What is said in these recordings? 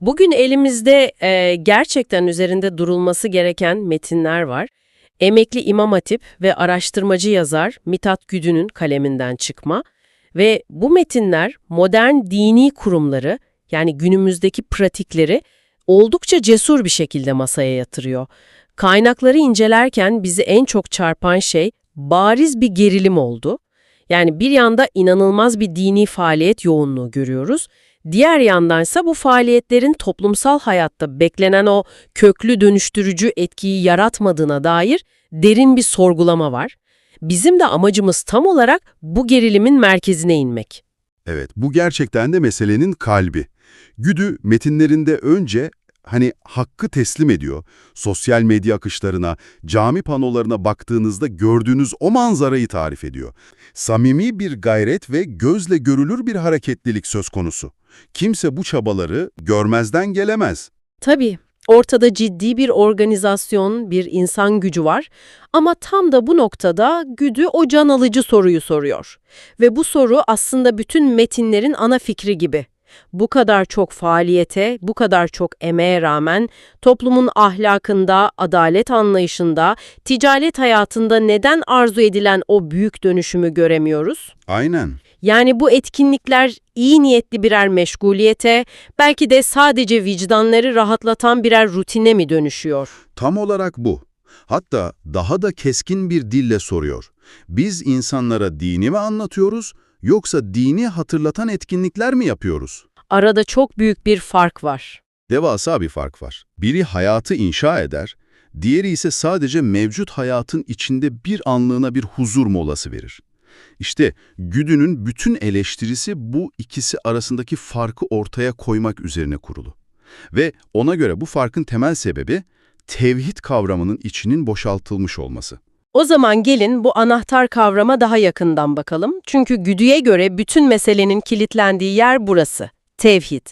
Bugün elimizde e, gerçekten üzerinde durulması gereken metinler var. Emekli İmam Hatip ve araştırmacı yazar Mithat Güdü'nün kaleminden çıkma ve bu metinler modern dini kurumları yani günümüzdeki pratikleri oldukça cesur bir şekilde masaya yatırıyor. Kaynakları incelerken bizi en çok çarpan şey bariz bir gerilim oldu. Yani bir yanda inanılmaz bir dini faaliyet yoğunluğu görüyoruz. Diğer yandansa bu faaliyetlerin toplumsal hayatta beklenen o köklü dönüştürücü etkiyi yaratmadığına dair derin bir sorgulama var. Bizim de amacımız tam olarak bu gerilimin merkezine inmek. Evet, bu gerçekten de meselenin kalbi. Güdü metinlerinde önce hani hakkı teslim ediyor. Sosyal medya akışlarına, cami panolarına baktığınızda gördüğünüz o manzarayı tarif ediyor. Samimi bir gayret ve gözle görülür bir hareketlilik söz konusu. Kimse bu çabaları görmezden gelemez. Tabii ortada ciddi bir organizasyon, bir insan gücü var ama tam da bu noktada Güdü o can alıcı soruyu soruyor. Ve bu soru aslında bütün metinlerin ana fikri gibi. Bu kadar çok faaliyete, bu kadar çok emeğe rağmen toplumun ahlakında, adalet anlayışında, ticaret hayatında neden arzu edilen o büyük dönüşümü göremiyoruz? Aynen. Yani bu etkinlikler iyi niyetli birer meşguliyete, belki de sadece vicdanları rahatlatan birer rutine mi dönüşüyor? Tam olarak bu. Hatta daha da keskin bir dille soruyor. Biz insanlara dini mi anlatıyoruz yoksa dini hatırlatan etkinlikler mi yapıyoruz? Arada çok büyük bir fark var. Devasa bir fark var. Biri hayatı inşa eder, diğeri ise sadece mevcut hayatın içinde bir anlığına bir huzur molası verir. İşte Güdü'nün bütün eleştirisi bu ikisi arasındaki farkı ortaya koymak üzerine kurulu. Ve ona göre bu farkın temel sebebi tevhid kavramının içinin boşaltılmış olması. O zaman gelin bu anahtar kavrama daha yakından bakalım. Çünkü Güdü'ye göre bütün meselenin kilitlendiği yer burası. Tevhid.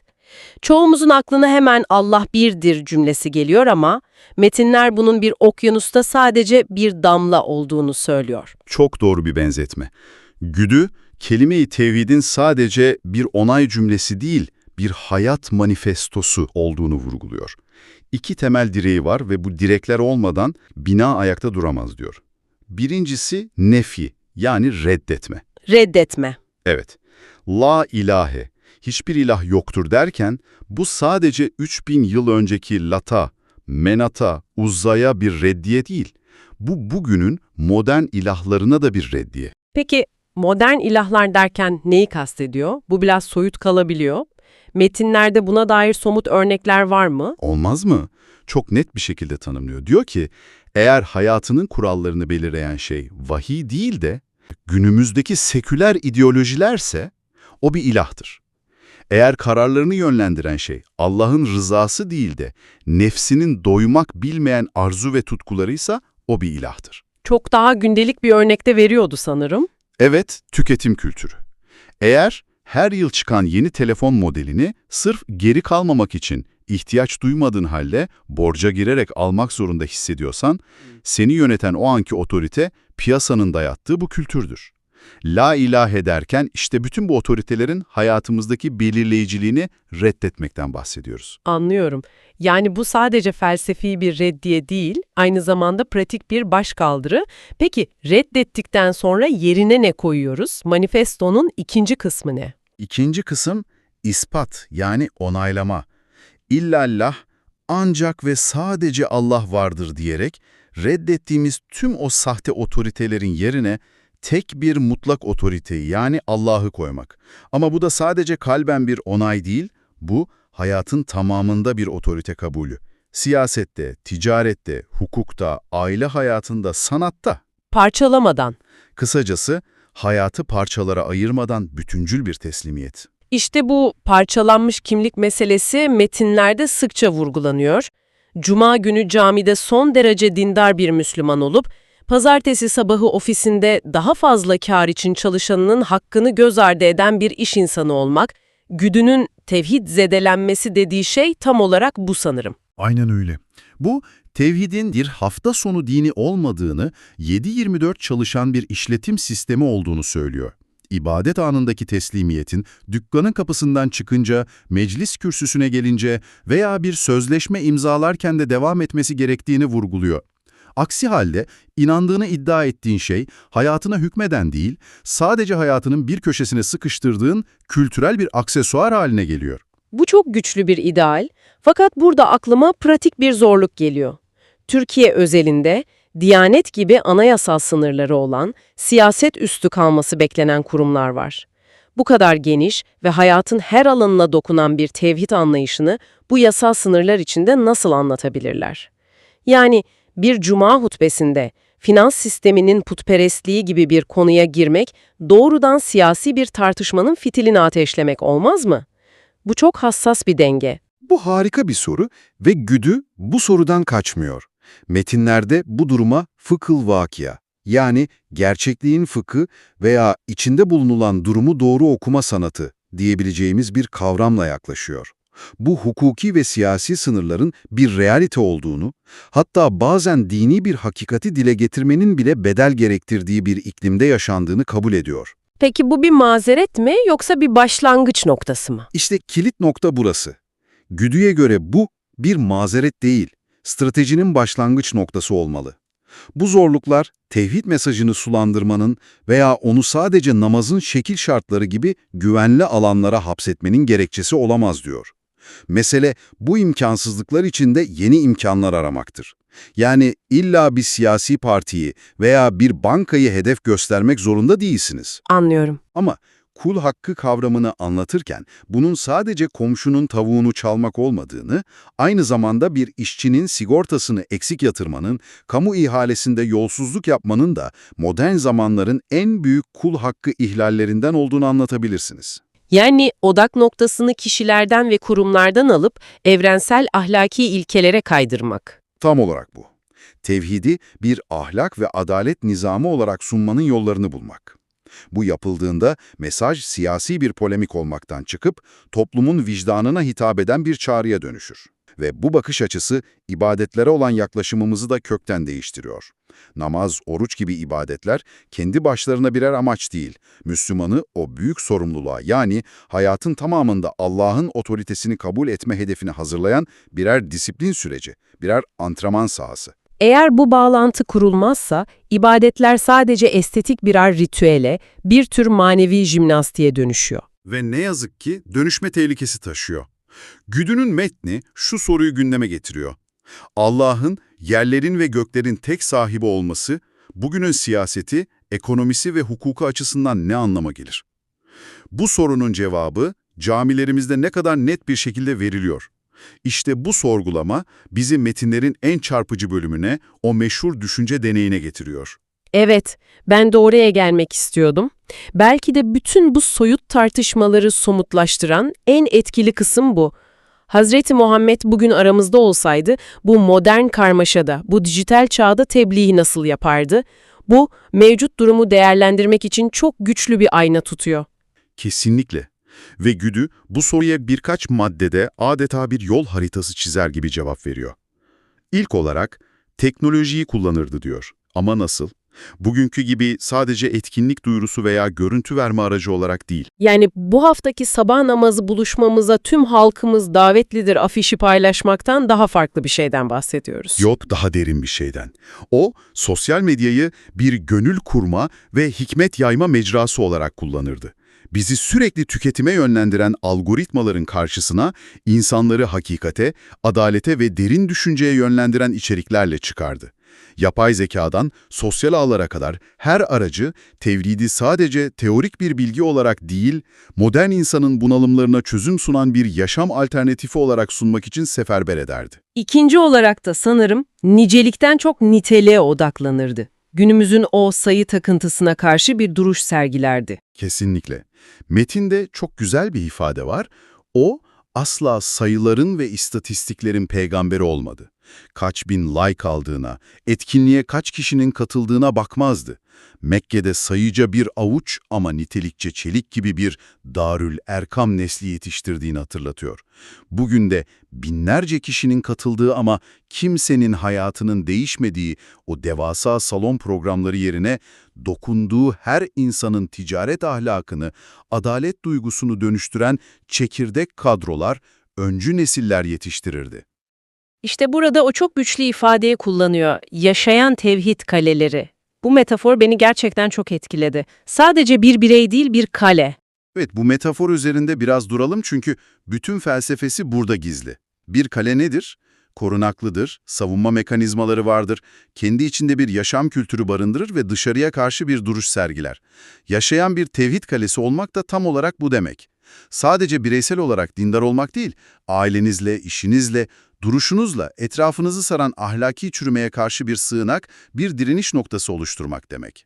Çoğumuzun aklına hemen Allah birdir cümlesi geliyor ama metinler bunun bir okyanusta sadece bir damla olduğunu söylüyor. Çok doğru bir benzetme. Güdü, kelime-i tevhidin sadece bir onay cümlesi değil, bir hayat manifestosu olduğunu vurguluyor. İki temel direği var ve bu direkler olmadan bina ayakta duramaz diyor. Birincisi nefi, yani reddetme. Reddetme. Evet, la ilahe, hiçbir ilah yoktur derken bu sadece 3000 yıl önceki Lata, Menata, Uzza'ya bir reddiye değil. Bu bugünün modern ilahlarına da bir reddiye. Peki modern ilahlar derken neyi kastediyor? Bu biraz soyut kalabiliyor. Metinlerde buna dair somut örnekler var mı? Olmaz mı? Çok net bir şekilde tanımlıyor. Diyor ki, eğer hayatının kurallarını belirleyen şey vahiy değil de günümüzdeki seküler ideolojilerse o bir ilahtır. Eğer kararlarını yönlendiren şey Allah'ın rızası değil de nefsinin doymak bilmeyen arzu ve tutkularıysa o bir ilahtır. Çok daha gündelik bir örnekte veriyordu sanırım. Evet, tüketim kültürü. Eğer her yıl çıkan yeni telefon modelini sırf geri kalmamak için ihtiyaç duymadığın halde borca girerek almak zorunda hissediyorsan, seni yöneten o anki otorite piyasanın dayattığı bu kültürdür. La ilahe derken işte bütün bu otoritelerin hayatımızdaki belirleyiciliğini reddetmekten bahsediyoruz. Anlıyorum. Yani bu sadece felsefi bir reddiye değil, aynı zamanda pratik bir başkaldırı. Peki reddettikten sonra yerine ne koyuyoruz? Manifestonun ikinci kısmı ne? İkinci kısım ispat yani onaylama. İllallah ancak ve sadece Allah vardır diyerek reddettiğimiz tüm o sahte otoritelerin yerine tek bir mutlak otoriteyi yani Allah'ı koymak. Ama bu da sadece kalben bir onay değil, bu hayatın tamamında bir otorite kabulü. Siyasette, ticarette, hukukta, aile hayatında, sanatta. Parçalamadan. Kısacası hayatı parçalara ayırmadan bütüncül bir teslimiyet. İşte bu parçalanmış kimlik meselesi metinlerde sıkça vurgulanıyor. Cuma günü camide son derece dindar bir Müslüman olup, pazartesi sabahı ofisinde daha fazla kar için çalışanının hakkını göz ardı eden bir iş insanı olmak, güdünün tevhid zedelenmesi dediği şey tam olarak bu sanırım. Aynen öyle. Bu, tevhidin bir hafta sonu dini olmadığını, 7-24 çalışan bir işletim sistemi olduğunu söylüyor. İbadet anındaki teslimiyetin, dükkanın kapısından çıkınca, meclis kürsüsüne gelince veya bir sözleşme imzalarken de devam etmesi gerektiğini vurguluyor. Aksi halde inandığını iddia ettiğin şey hayatına hükmeden değil, sadece hayatının bir köşesine sıkıştırdığın kültürel bir aksesuar haline geliyor. Bu çok güçlü bir ideal fakat burada aklıma pratik bir zorluk geliyor. Türkiye özelinde Diyanet gibi anayasal sınırları olan, siyaset üstü kalması beklenen kurumlar var. Bu kadar geniş ve hayatın her alanına dokunan bir tevhid anlayışını bu yasal sınırlar içinde nasıl anlatabilirler? Yani bir cuma hutbesinde finans sisteminin putperestliği gibi bir konuya girmek doğrudan siyasi bir tartışmanın fitilini ateşlemek olmaz mı? Bu çok hassas bir denge. Bu harika bir soru ve güdü bu sorudan kaçmıyor. Metinlerde bu duruma fıkıl vakia, yani gerçekliğin fıkı veya içinde bulunulan durumu doğru okuma sanatı diyebileceğimiz bir kavramla yaklaşıyor. Bu hukuki ve siyasi sınırların bir realite olduğunu, hatta bazen dini bir hakikati dile getirmenin bile bedel gerektirdiği bir iklimde yaşandığını kabul ediyor. Peki bu bir mazeret mi yoksa bir başlangıç noktası mı? İşte kilit nokta burası. Güdü'ye göre bu bir mazeret değil, stratejinin başlangıç noktası olmalı. Bu zorluklar tevhid mesajını sulandırmanın veya onu sadece namazın şekil şartları gibi güvenli alanlara hapsetmenin gerekçesi olamaz diyor. Mesele bu imkansızlıklar içinde yeni imkanlar aramaktır. Yani illa bir siyasi partiyi veya bir bankayı hedef göstermek zorunda değilsiniz. Anlıyorum. Ama kul hakkı kavramını anlatırken bunun sadece komşunun tavuğunu çalmak olmadığını, aynı zamanda bir işçinin sigortasını eksik yatırmanın, kamu ihalesinde yolsuzluk yapmanın da modern zamanların en büyük kul hakkı ihlallerinden olduğunu anlatabilirsiniz. Yani odak noktasını kişilerden ve kurumlardan alıp evrensel ahlaki ilkelere kaydırmak. Tam olarak bu. Tevhidi bir ahlak ve adalet nizamı olarak sunmanın yollarını bulmak. Bu yapıldığında mesaj siyasi bir polemik olmaktan çıkıp toplumun vicdanına hitap eden bir çağrıya dönüşür. Ve bu bakış açısı ibadetlere olan yaklaşımımızı da kökten değiştiriyor. Namaz, oruç gibi ibadetler kendi başlarına birer amaç değil, Müslümanı o büyük sorumluluğa yani hayatın tamamında Allah'ın otoritesini kabul etme hedefini hazırlayan birer disiplin süreci, birer antrenman sahası. Eğer bu bağlantı kurulmazsa, ibadetler sadece estetik birer ritüele, bir tür manevi jimnastiğe dönüşüyor. Ve ne yazık ki dönüşme tehlikesi taşıyor. Güdünün metni şu soruyu gündeme getiriyor. Allah'ın yerlerin ve göklerin tek sahibi olması, bugünün siyaseti, ekonomisi ve hukuku açısından ne anlama gelir? Bu sorunun cevabı camilerimizde ne kadar net bir şekilde veriliyor. İşte bu sorgulama bizi metinlerin en çarpıcı bölümüne, o meşhur düşünce deneyine getiriyor. Evet, ben de oraya gelmek istiyordum. Belki de bütün bu soyut tartışmaları somutlaştıran en etkili kısım bu. Hazreti Muhammed bugün aramızda olsaydı bu modern karmaşada, bu dijital çağda tebliği nasıl yapardı? Bu mevcut durumu değerlendirmek için çok güçlü bir ayna tutuyor. Kesinlikle. Ve Güdü bu soruya birkaç maddede adeta bir yol haritası çizer gibi cevap veriyor. İlk olarak teknolojiyi kullanırdı diyor. Ama nasıl? Bugünkü gibi sadece etkinlik duyurusu veya görüntü verme aracı olarak değil. Yani bu haftaki sabah namazı buluşmamıza tüm halkımız davetlidir afişi paylaşmaktan daha farklı bir şeyden bahsediyoruz. Yok daha derin bir şeyden. O, sosyal medyayı bir gönül kurma ve hikmet yayma mecrası olarak kullanırdı. Bizi sürekli tüketime yönlendiren algoritmaların karşısına insanları hakikate, adalete ve derin düşünceye yönlendiren içeriklerle çıkardı. Yapay zekadan sosyal ağlara kadar her aracı tevhidi sadece teorik bir bilgi olarak değil, modern insanın bunalımlarına çözüm sunan bir yaşam alternatifi olarak sunmak için seferber ederdi. İkinci olarak da sanırım nicelikten çok niteliğe odaklanırdı. Günümüzün o sayı takıntısına karşı bir duruş sergilerdi. Kesinlikle. Metinde çok güzel bir ifade var. O, asla sayıların ve istatistiklerin peygamberi olmadı. Kaç bin like aldığına, etkinliğe kaç kişinin katıldığına bakmazdı. Mekke'de sayıca bir avuç ama nitelikçe çelik gibi bir Darül Erkam nesli yetiştirdiğini hatırlatıyor. Bugün de binlerce kişinin katıldığı ama kimsenin hayatının değişmediği o devasa salon programları yerine dokunduğu her insanın ticaret ahlakını, adalet duygusunu dönüştüren çekirdek kadrolar, öncü nesiller yetiştirirdi. İşte burada o çok güçlü ifadeyi kullanıyor. Yaşayan tevhid kaleleri. Bu metafor beni gerçekten çok etkiledi. Sadece bir birey değil bir kale. Evet, bu metafor üzerinde biraz duralım çünkü bütün felsefesi burada gizli. Bir kale nedir? Korunaklıdır, savunma mekanizmaları vardır, kendi içinde bir yaşam kültürü barındırır ve dışarıya karşı bir duruş sergiler. Yaşayan bir tevhid kalesi olmak da tam olarak bu demek. Sadece bireysel olarak dindar olmak değil, ailenizle, işinizle, duruşunuzla etrafınızı saran ahlaki çürümeye karşı bir sığınak, bir direniş noktası oluşturmak demek.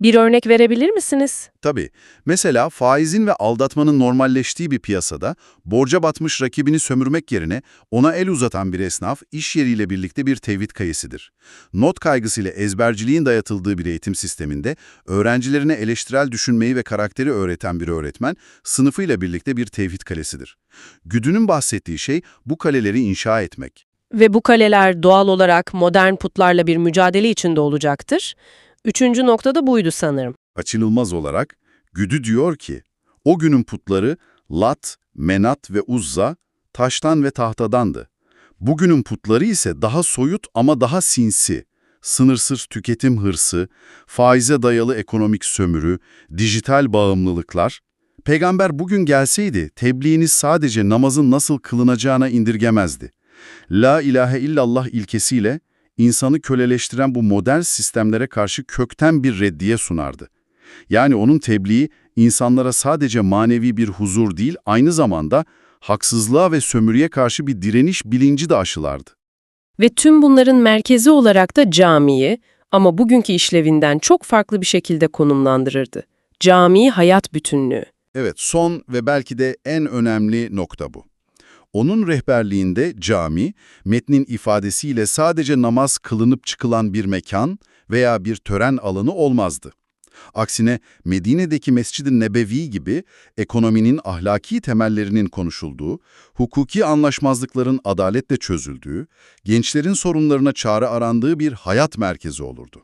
Bir örnek verebilir misiniz? Tabii. Mesela faizin ve aldatmanın normalleştiği bir piyasada borca batmış rakibini sömürmek yerine ona el uzatan bir esnaf iş yeriyle birlikte bir tevhid kayısıdır. Not kaygısıyla ezberciliğin dayatıldığı bir eğitim sisteminde öğrencilerine eleştirel düşünmeyi ve karakteri öğreten bir öğretmen sınıfıyla birlikte bir tevhid kalesidir. Güdünün bahsettiği şey bu kaleleri inşa etmek. Ve bu kaleler doğal olarak modern putlarla bir mücadele içinde olacaktır. Üçüncü nokta da buydu sanırım. Kaçınılmaz olarak Güdü diyor ki, o günün putları Lat, Menat ve Uzza taştan ve tahtadandı. Bugünün putları ise daha soyut ama daha sinsi. Sınırsız tüketim hırsı, faize dayalı ekonomik sömürü, dijital bağımlılıklar. Peygamber bugün gelseydi tebliğiniz sadece namazın nasıl kılınacağına indirgemezdi. La ilahe illallah ilkesiyle insanı köleleştiren bu modern sistemlere karşı kökten bir reddiye sunardı. Yani onun tebliği insanlara sadece manevi bir huzur değil, aynı zamanda haksızlığa ve sömürüye karşı bir direniş bilinci de aşılardı. Ve tüm bunların merkezi olarak da camiyi ama bugünkü işlevinden çok farklı bir şekilde konumlandırırdı. Cami hayat bütünlüğü. Evet, son ve belki de en önemli nokta bu. Onun rehberliğinde cami, metnin ifadesiyle sadece namaz kılınıp çıkılan bir mekan veya bir tören alanı olmazdı. Aksine Medine'deki Mescid-i Nebevi gibi ekonominin ahlaki temellerinin konuşulduğu, hukuki anlaşmazlıkların adaletle çözüldüğü, gençlerin sorunlarına çare arandığı bir hayat merkezi olurdu.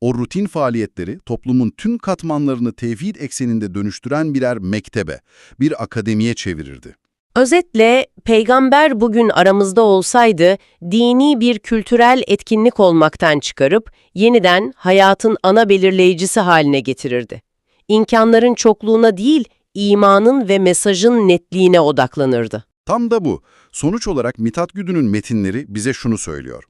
O rutin faaliyetleri toplumun tüm katmanlarını tevhid ekseninde dönüştüren birer mektebe, bir akademiye çevirirdi. Özetle peygamber bugün aramızda olsaydı dini bir kültürel etkinlik olmaktan çıkarıp yeniden hayatın ana belirleyicisi haline getirirdi. İmkanların çokluğuna değil, imanın ve mesajın netliğine odaklanırdı. Tam da bu. Sonuç olarak Mithat Güdü'nün metinleri bize şunu söylüyor.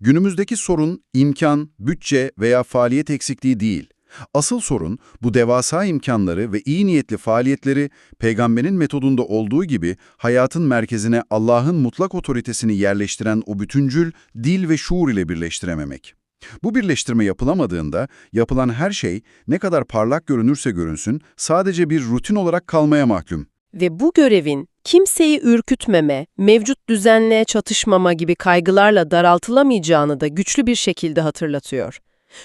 Günümüzdeki sorun imkan, bütçe veya faaliyet eksikliği değil. Asıl sorun bu devasa imkanları ve iyi niyetli faaliyetleri peygamberin metodunda olduğu gibi hayatın merkezine Allah'ın mutlak otoritesini yerleştiren o bütüncül dil ve şuur ile birleştirememek. Bu birleştirme yapılamadığında yapılan her şey ne kadar parlak görünürse görünsün sadece bir rutin olarak kalmaya mahkum. Ve bu görevin kimseyi ürkütmeme, mevcut düzenle çatışmama gibi kaygılarla daraltılamayacağını da güçlü bir şekilde hatırlatıyor.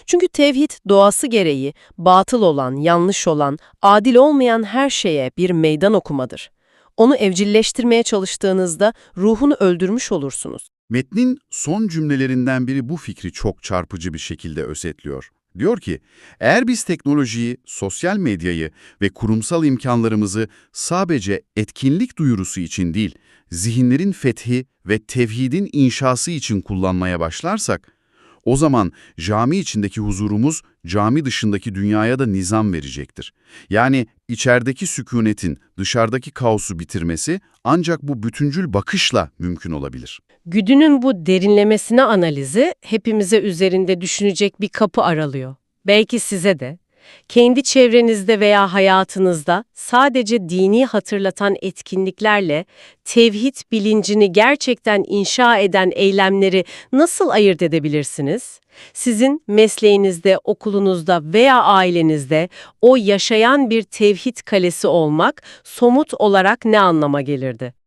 Çünkü tevhid doğası gereği batıl olan, yanlış olan, adil olmayan her şeye bir meydan okumadır. Onu evcilleştirmeye çalıştığınızda ruhunu öldürmüş olursunuz. Metnin son cümlelerinden biri bu fikri çok çarpıcı bir şekilde özetliyor. Diyor ki, eğer biz teknolojiyi, sosyal medyayı ve kurumsal imkanlarımızı sadece etkinlik duyurusu için değil, zihinlerin fethi ve tevhidin inşası için kullanmaya başlarsak, o zaman cami içindeki huzurumuz cami dışındaki dünyaya da nizam verecektir. Yani içerideki sükunetin dışarıdaki kaosu bitirmesi ancak bu bütüncül bakışla mümkün olabilir. Güdünün bu derinlemesine analizi hepimize üzerinde düşünecek bir kapı aralıyor. Belki size de. Kendi çevrenizde veya hayatınızda sadece dini hatırlatan etkinliklerle tevhid bilincini gerçekten inşa eden eylemleri nasıl ayırt edebilirsiniz? Sizin mesleğinizde, okulunuzda veya ailenizde o yaşayan bir tevhid kalesi olmak somut olarak ne anlama gelirdi?